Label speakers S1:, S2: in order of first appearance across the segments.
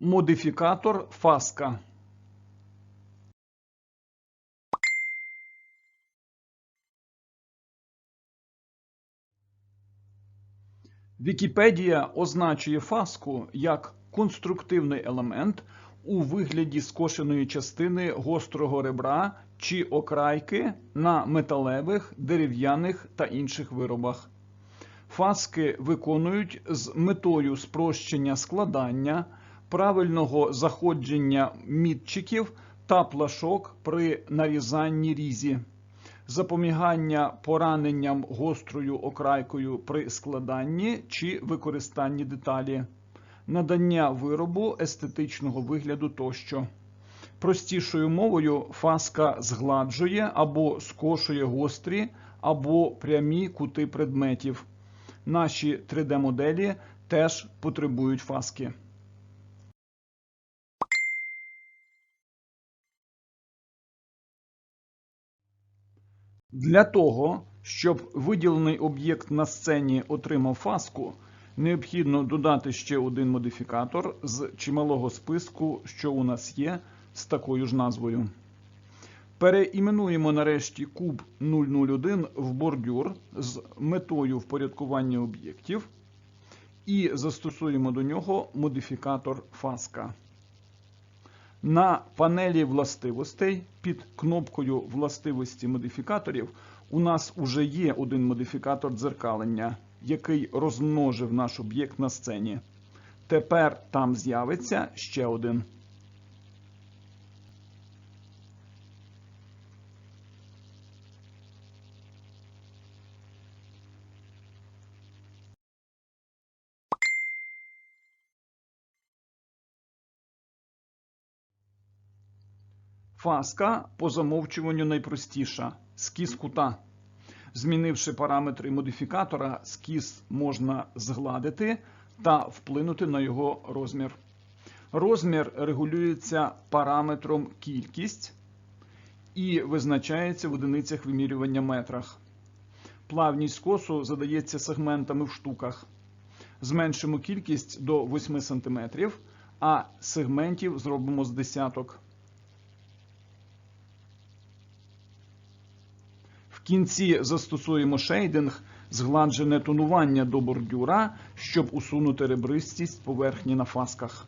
S1: Модифікатор фаска. Вікіпедія означує фаску як конструктивний елемент у вигляді скошеної частини гострого ребра чи окрайки на металевих, дерев'яних та інших виробах. Фаски виконують з метою спрощення складання, правильного заходження мітчиків та плашок при нарізанні різі, запобігання пораненням гострою окрайкою при складанні чи використанні деталі, надання виробу естетичного вигляду тощо. Простішою мовою фаска згладжує або скошує гострі або прямі кути предметів. Наші 3D-моделі теж потребують фаски. Для того, щоб виділений об'єкт на сцені отримав фаску, необхідно додати ще один модифікатор з чималого списку, що у нас є, з такою ж назвою. Переіменуємо нарешті куб 001 в бордюр з метою впорядкування об'єктів і застосуємо до нього модифікатор фаска. На панелі властивостей під кнопкою властивості модифікаторів у нас уже є один модифікатор дзеркалення, який розмножив наш об'єкт на сцені. Тепер там з'явиться ще один. Фаска по замовчуванню найпростіша скіз кута. Змінивши параметри модифікатора, скіз можна згладити та вплинути на його розмір. Розмір регулюється параметром кількість і визначається в одиницях вимірювання метрах. Плавність скосу задається сегментами в штуках. Зменшимо кількість до 8 см, а сегментів зробимо з десяток. Кінці застосуємо шейдинг, згладжене тонування до бордюра, щоб усунути ребристість поверхні на фасках.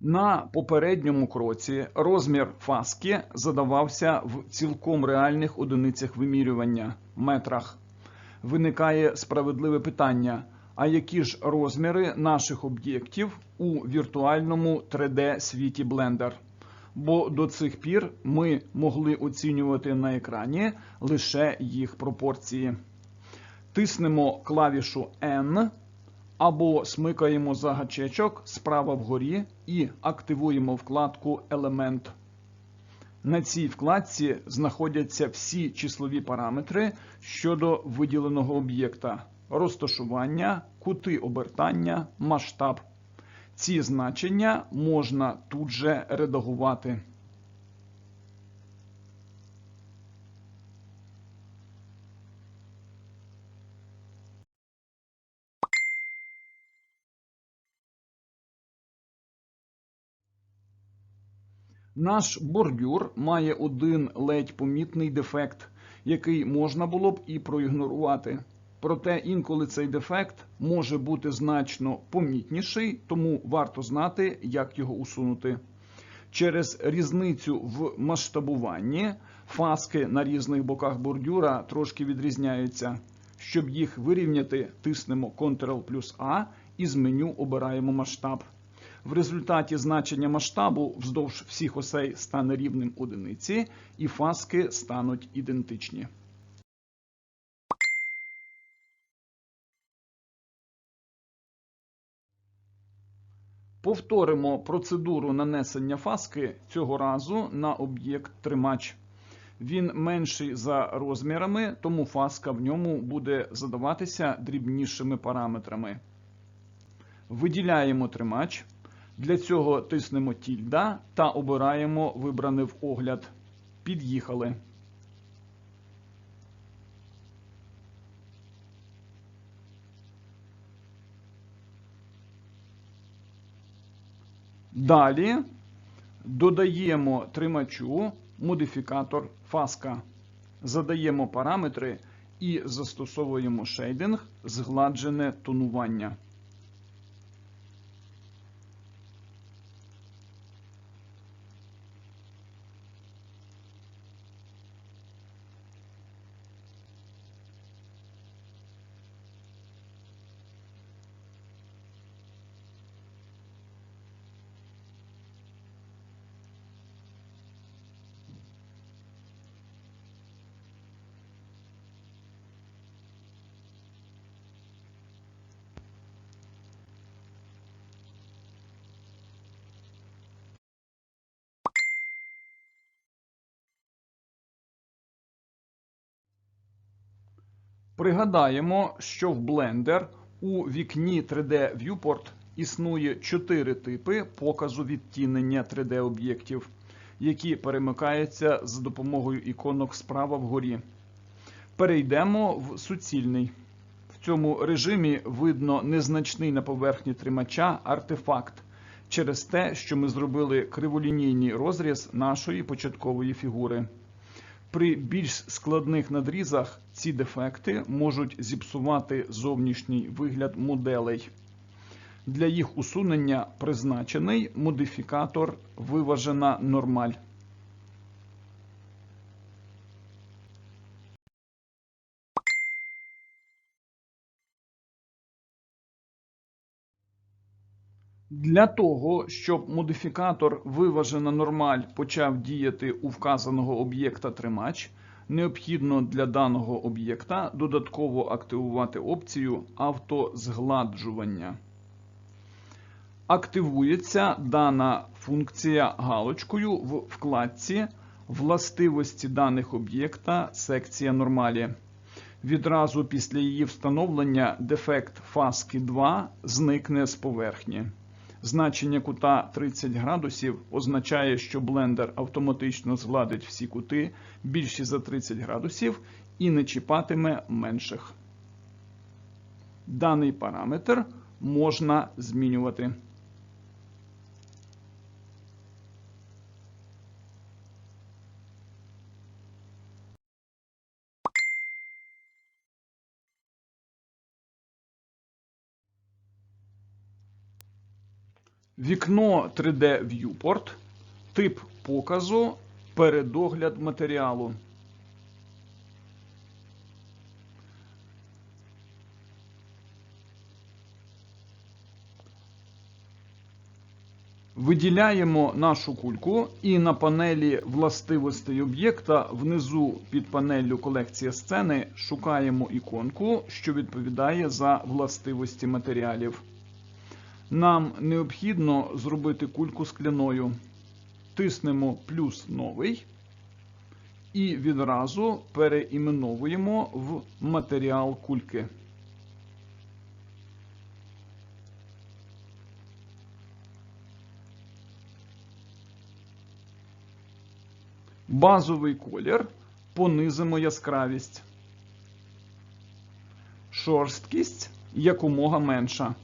S1: На попередньому кроці розмір фаски задавався в цілком реальних одиницях вимірювання метрах. Виникає справедливе питання: а які ж розміри наших об'єктів у віртуальному 3D світі Blender? Бо до цих пір ми могли оцінювати на екрані лише їх пропорції. Тиснемо клавішу N або смикаємо за гачечок справа вгорі і активуємо вкладку Елемент. На цій вкладці знаходяться всі числові параметри щодо виділеного об'єкта: розташування, кути обертання, масштаб. Ці значення можна тут же редагувати. Наш бордюр має один ледь помітний дефект, який можна було б і проігнорувати. Проте інколи цей дефект може бути значно помітніший, тому варто знати, як його усунути. Через різницю в масштабуванні фаски на різних боках бордюра трошки відрізняються. Щоб їх вирівняти, тиснемо Ctrl плюс А і з меню обираємо масштаб. В результаті значення масштабу вздовж всіх осей стане рівним одиниці, і фаски стануть ідентичні. Повторимо процедуру нанесення фаски цього разу на об'єкт тримач. Він менший за розмірами, тому фаска в ньому буде задаватися дрібнішими параметрами. Виділяємо тримач. Для цього тиснемо тільда та обираємо вибране в огляд. Під'їхали. Далі додаємо тримачу модифікатор фаска. Задаємо параметри і застосовуємо шейдинг згладжене тонування. Пригадаємо, що в Blender у вікні 3D Viewport існує 4 типи показу відтінення 3D-об'єктів, які перемикаються за допомогою іконок справа вгорі. Перейдемо в суцільний. В цьому режимі видно незначний на поверхні тримача артефакт через те, що ми зробили криволінійний розріз нашої початкової фігури. При більш складних надрізах ці дефекти можуть зіпсувати зовнішній вигляд моделей. Для їх усунення призначений модифікатор виважена нормаль. Для того, щоб модифікатор виважена нормаль почав діяти у вказаного об'єкта тримач, необхідно для даного об'єкта додатково активувати опцію автозгладжування. Активується дана функція галочкою в вкладці Властивості даних об'єкта секція нормалі. Відразу після її встановлення дефект фаски 2 зникне з поверхні. Значення кута 30 градусів означає, що блендер автоматично згладить всі кути більші за 30 градусів і не чіпатиме менших. Даний параметр можна змінювати. Вікно 3D Viewport, тип показу, передогляд матеріалу. Виділяємо нашу кульку і на панелі властивостей об'єкта внизу під панеллю колекція сцени шукаємо іконку, що відповідає за властивості матеріалів. Нам необхідно зробити кульку скляною. Тиснемо плюс новий і відразу переіменовуємо в матеріал кульки. Базовий колір понизимо яскравість. Шорсткість якомога менша.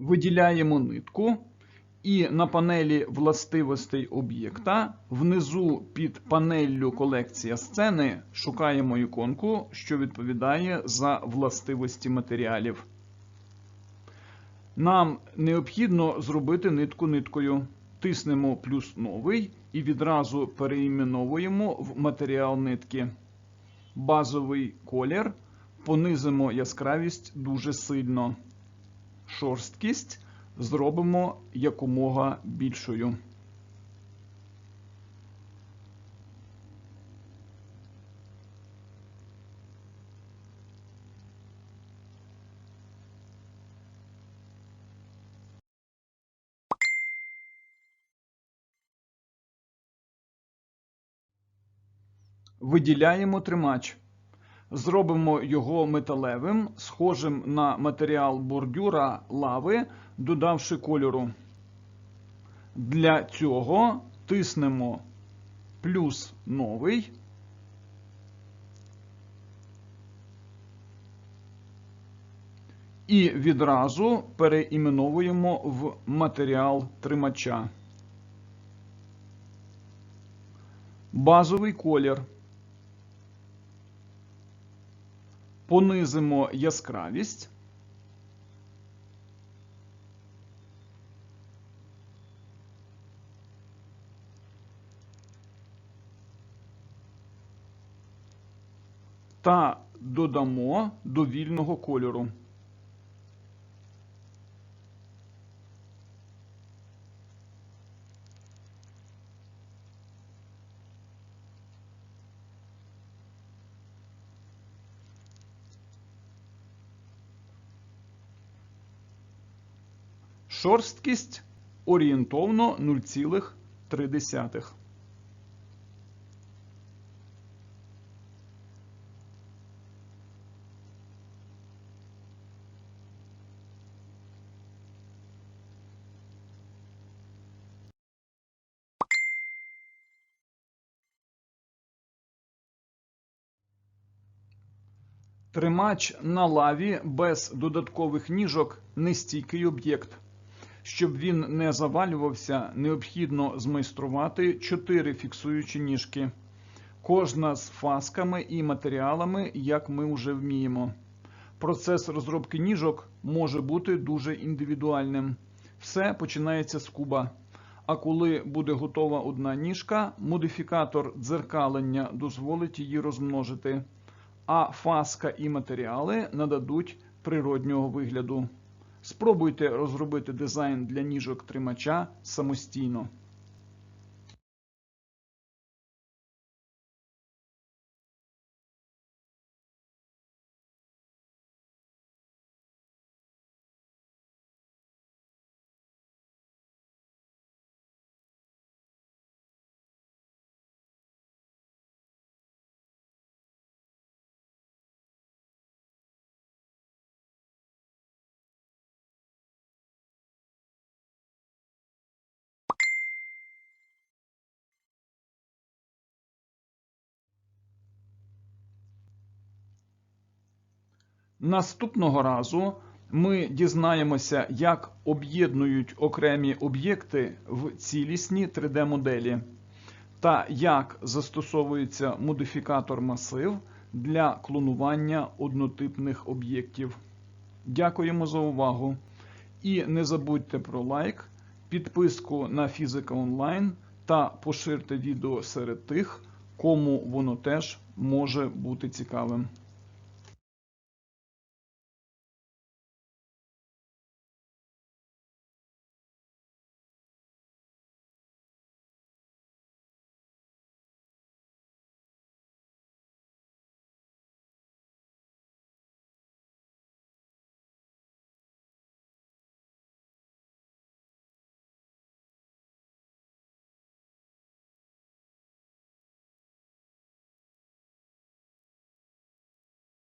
S1: Виділяємо нитку і на панелі властивостей об'єкта внизу під панеллю колекція сцени шукаємо іконку, що відповідає за властивості матеріалів. Нам необхідно зробити нитку ниткою. Тиснемо плюс новий і відразу переіменовуємо в матеріал нитки. Базовий колір понизимо яскравість дуже сильно шорсткість зробимо якомога більшою. Виділяємо тримач. Зробимо його металевим, схожим на матеріал бордюра лави, додавши кольору. Для цього тиснемо плюс новий. І відразу переіменовуємо в матеріал тримача. Базовий колір. Понизимо яскравість. Та додамо до вільного кольору. Шорсткість орієнтовно 0,3. Тримач на лаві без додаткових ніжок нестійкий об'єкт. Щоб він не завалювався, необхідно змайструвати 4 фіксуючі ніжки. Кожна з фасками і матеріалами, як ми вже вміємо. Процес розробки ніжок може бути дуже індивідуальним. Все починається з куба. А коли буде готова одна ніжка, модифікатор дзеркалення дозволить її розмножити, а фаска і матеріали нададуть природнього вигляду. Спробуйте розробити дизайн для ніжок тримача самостійно. Наступного разу ми дізнаємося, як об'єднують окремі об'єкти в цілісні 3D-моделі та як застосовується модифікатор масив для клонування однотипних об'єктів. Дякуємо за увагу! І не забудьте про лайк, підписку на Фізика Онлайн та поширте відео серед тих, кому воно теж може бути цікавим.